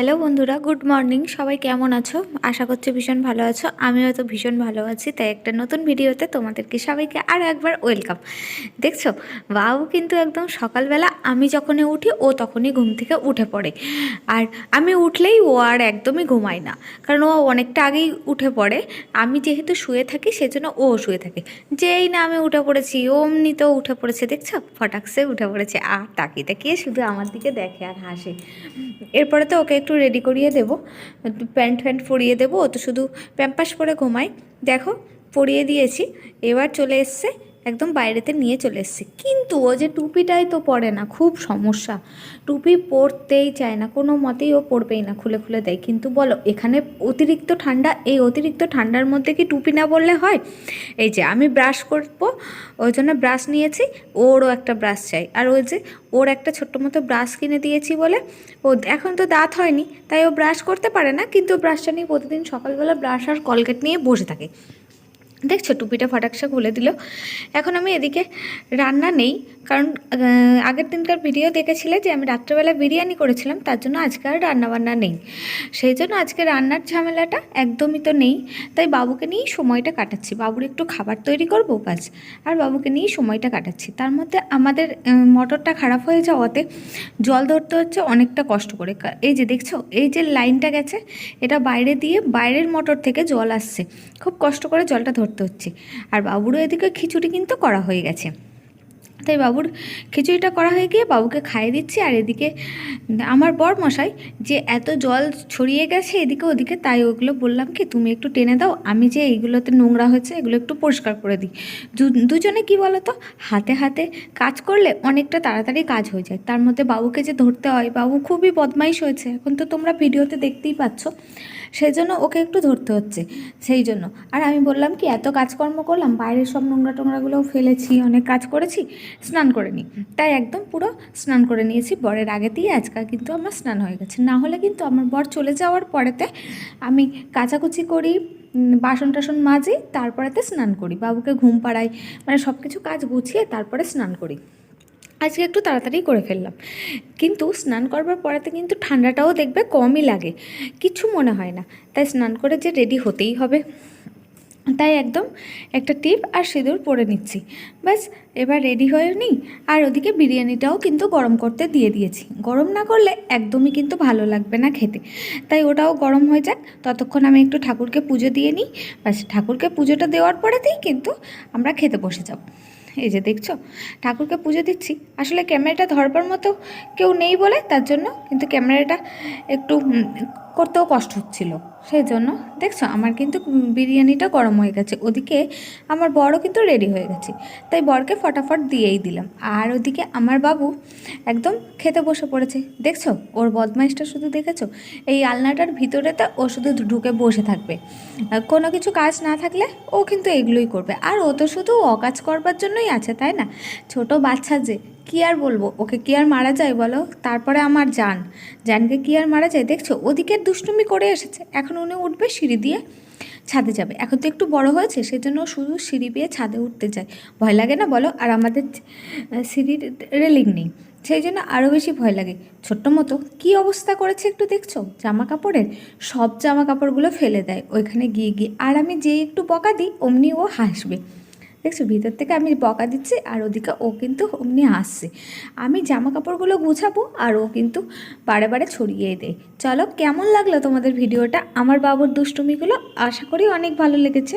Hello বন্ধুরা, good morning. সবাই কেমন আছো? আশা করছি ভীষণ ভালো আছো। আমিও তো ভীষণ ভালো আছি, তাই একটা নতুন ভিডিওতে তোমাদেরকে সবাইকে আরও একবার ওয়েলকাম। দেখছ, বাবু কিন্তু একদম সকালবেলা আমি যখনই উঠি, ও তখনই ঘুম থেকে উঠে পড়ে। আর আমি উঠলেই ও আর একদমই ঘুমায় না, কারণ ও অনেকটা আগেই উঠে পড়ে। আমি যেহেতু শুয়ে থাকি, সেজন্য ও শুয়ে থাকে। যেই না আমি উঠে পড়েছি, অমনি তো উঠে পড়েছে, দেখছ? ফটাকসে উঠে পড়েছে। আর তাকিয়ে তাকিয়ে শুধু আমার দিকে দেখে আর হাসে। এরপরে তো ওকে একটু রেডি করিয়ে দেবো। প্যান্ট ফ্যান্ট পরিয়ে দেবো। ও তো শুধু প্যাম্পাস পরে ঘুমায়। দেখো, পরিয়ে দিয়েছি। এবার চলে এসছে একদম বাইরেতে নিয়ে চলে এসছে। কিন্তু ও যে টুপিটাই তো পরে না, খুব সমস্যা। টুপি পরতেই চায় না, কোনো মতেই ও পরবেই না, খুলে খুলে দেয়। কিন্তু বলো, এখানে অতিরিক্ত ঠান্ডা, এই অতিরিক্ত ঠান্ডার মধ্যে কি টুপি না বললে হয়? এই যে আমি ব্রাশ করব, ওই জন্য ব্রাশ নিয়েছি, ওরও একটা ব্রাশ চাই। আর ওই যে ওর একটা ছোট্ট মতো ব্রাশ কিনে দিয়েছি বলে, ও এখন তো দাঁত হয়নি, তাই ও ব্রাশ করতে পারে না, কিন্তু ব্রাশটা নিয়ে প্রতিদিন সকালবেলা ব্রাশ আর কলগেট নিয়ে বসে থাকে। দেখছ টুপিটা ফাটাকসা খুলে দিল। এখন আমি এদিকে রান্না নেই। কারণ আগের দিনকার ভিডিও দেখেছিলে যে আমি রাত্রেবেলা বিরিয়ানি করেছিলাম, তার জন্য আজকে আর রান্নাবান্না নেই। সেই জন্য আজকে রান্নার ঝামেলাটা একদমই তো নেই। তাই বাবুকে নিয়েই সময়টা কাটাচ্ছি। বাবুর একটু খাবার তৈরি করব কাজ আর বাবুকে নিয়েই সময়টা কাটাচ্ছি। তার মধ্যে আমাদের মোটরটা খারাপ হয়ে যাওয়াতে জল ধরতে হচ্ছে অনেকটা কষ্ট করে। এই যে দেখছ, এই যে লাইনটা গেছে, এটা বাইরে দিয়ে বাইরের মোটর থেকে জল আসছে। খুব কষ্ট করে জলটা ধরতে হচ্ছে। আর বাবুরও এদিকে খিচুড়ি কিন্তু করা হয়ে গেছে। তাই বাবুর খিচুড়িটা করা হয়ে গিয়ে বাবুকে খাইয়ে দিচ্ছি আর এদিকে আমার বর মশাই যে এত জল ছড়িয়ে গেছে এদিকে ওদিকে, তাই ওগুলো বললাম কি, তুমি একটু টেনে দাও, আমি যে এইগুলোতে নোংরা হয়েছে, এগুলো একটু পরিষ্কার করে দিই। দুজনে কি বলো তো হাতে হাতে কাজ করলে অনেকটা তাড়াতাড়ি কাজ হয়ে যায়। তার মধ্যে বাবুকে যে ধরতে হয়, বাবু খুবই বদমাইশ হয়েছে। এখন তো তোমরা ভিডিওতে দেখতেই পাচ্ছ। সেই জন্য ওকে একটু ধরতে হচ্ছে, সেই জন্য। আর আমি বললাম কি, এত কাজকর্ম করলাম, বাইরের সব নোংরা টোংরাগুলোও ফেলেছি, অনেক কাজ করেছি, স্নান করে নিই তাই একদম পুরো স্নান করে নিয়েছি, বরের আগেতেই আজকাল কিন্তু আমার স্নান হয়ে গেছে। না হলে কিন্তু আমার বর চলে যাওয়ার পরেতে আমি কাচাকুচি করি বাসন টাসন মাজি, তারপরেতে স্নান করি। বাবুকে ঘুম পাড়াই মানে সব কিছু কাজ গুছিয়ে তারপরে স্নান করি। আজকে একটু তাড়াতাড়ি করে ফেললাম। কিন্তু স্নান করবার পরেতে কিন্তু ঠান্ডাটাও দেখবে কমই লাগে। কিছু মনে হয় না। তাই স্নান করে যে রেডি হতেই হবে। তাই একদম একটা টিপ আর সিঁদুর পরে নিচ্ছি। ব্যাস, এবার রেডি হয়ে নিই। আর ওদিকে বিরিয়ানিটাও কিন্তু গরম করতে দিয়ে দিয়েছি। গরম না করলে একদমই কিন্তু ভালো লাগবে না খেতে। তাই ওটাও গরম হয়ে যাক। ততক্ষণ আমি একটু ঠাকুরকে পুজো দিয়ে নিই। ব্যাস, ঠাকুরকে পুজোটা দেওয়ার পরেতেই কিন্তু আমরা খেতে বসে যাব। এই যে দেখছ, ঠাকুরকে পুজো দিচ্ছি। আসলে ক্যামেরাটা ধরবার মতো কেউ নেই বলে, তার জন্য কিন্তু ক্যামেরাটা একটু করতেও কষ্ট হচ্ছিল। সেই জন্য, দেখছ, আমার কিন্তু বিরিয়ানিটা গরম হয়ে গেছে। ওদিকে আমার বড়ও কিন্তু রেডি হয়ে গেছে। তাই বরকে ফটাফট দিয়েই দিলাম। আর ওদিকে আমার বাবু একদম খেতে বসে পড়েছে। দেখছ, ওর বদমাইশটা শুধু দেখেছ? এই আলনাটার ভিতরেতে ও শুধু ঢুকে বসে থাকবে। কোনো কিছু কাজ না থাকলে ও কিন্তু এগুলোই করবে। আর ও তো শুধু অকাজ করবার জন্যই আছে, তাই না? ছোট বাচ্চা যে কি আর বলব? ওকে কি আর মারা যায় বলো? তারপরে আমার জান। জানকে কি আর মারা যায়? দেখছ? ওদিকে দুষ্টুমি করে এসেছে। এখন উনি উঠবে সিঁড়ি দিয়ে ছাদে যাবে। এখন তো একটু বড় হয়েছে, সেজন্য শুধু সিঁড়ি পেয়ে ছাদে উঠতে যায়। ভয় লাগে না বলো? আর আমাদের সিঁড়ির রেলিং নেই। সেই জন্য আরও বেশি ভয় লাগে। ছোট্ট মতো, কী অবস্থা করেছে একটু দেখছ? জামা কাপড়ের সব জামা কাপড়গুলো ফেলে দেয়। ওইখানে গিয়ে গিয়ে। আর আমি যেই একটু বকা দিই, অমনি ও হাসবে। দেখছ? ভিতর থেকে আমি বকা দিচ্ছি আর ওদিকে ও কিন্তু অমনি আসছে। আমি জামা কাপড়গুলো গুছাবো আর ও কিন্তু বারে বারে ছড়িয়ে দেয়। চলো, কেমন লাগল তোমাদের ভিডিওটা? আমার বাবুর দুষ্টুমিগুলো আশা করি অনেক ভালো লেগেছে।